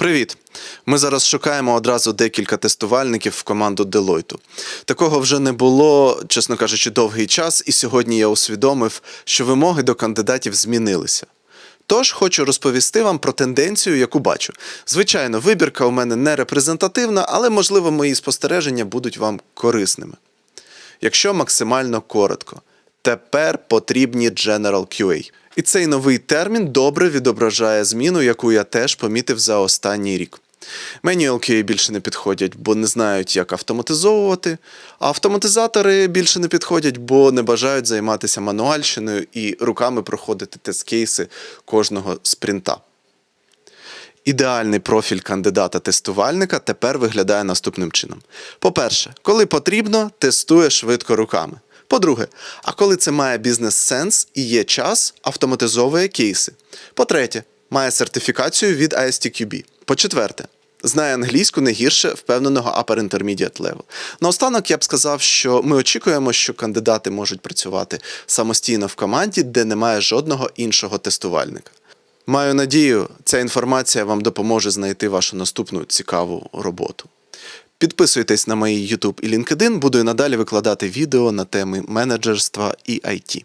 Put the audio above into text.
Привіт! Ми зараз шукаємо одразу декілька тестувальників в команду Deloitte. Такого вже не було, чесно кажучи, довгий час, і сьогодні я усвідомив, що вимоги до кандидатів змінилися. Тож хочу розповісти вам про тенденцію, яку бачу. Звичайно, вибірка у мене не репрезентативна, але можливо мої спостереження будуть вам корисними. Якщо максимально коротко, тепер потрібні General QA. І цей новий термін добре відображає зміну, яку я теж помітив за останній рік. QA більше не підходять, бо не знають, як автоматизовувати, а автоматизатори більше не підходять, бо не бажають займатися мануальщиною і руками проходити тест-кейси кожного спринта. Ідеальний профіль кандидата-тестувальника тепер виглядає наступним чином: по-перше, коли потрібно, тестує швидко руками. По-друге, а коли це має бізнес-сенс і є час, автоматизовує кейси. По-третє, має сертифікацію від ISTQB. По-четверте, знає англійську не гірше впевненого Upper Intermediate Level. Наостанок я б сказав, що ми очікуємо, що кандидати можуть працювати самостійно в команді, де немає жодного іншого тестувальника. Маю надію, ця інформація вам допоможе знайти вашу наступну цікаву роботу. Підписуйтесь на мої YouTube і LinkedIn, буду і надалі викладати відео на теми менеджерства і IT.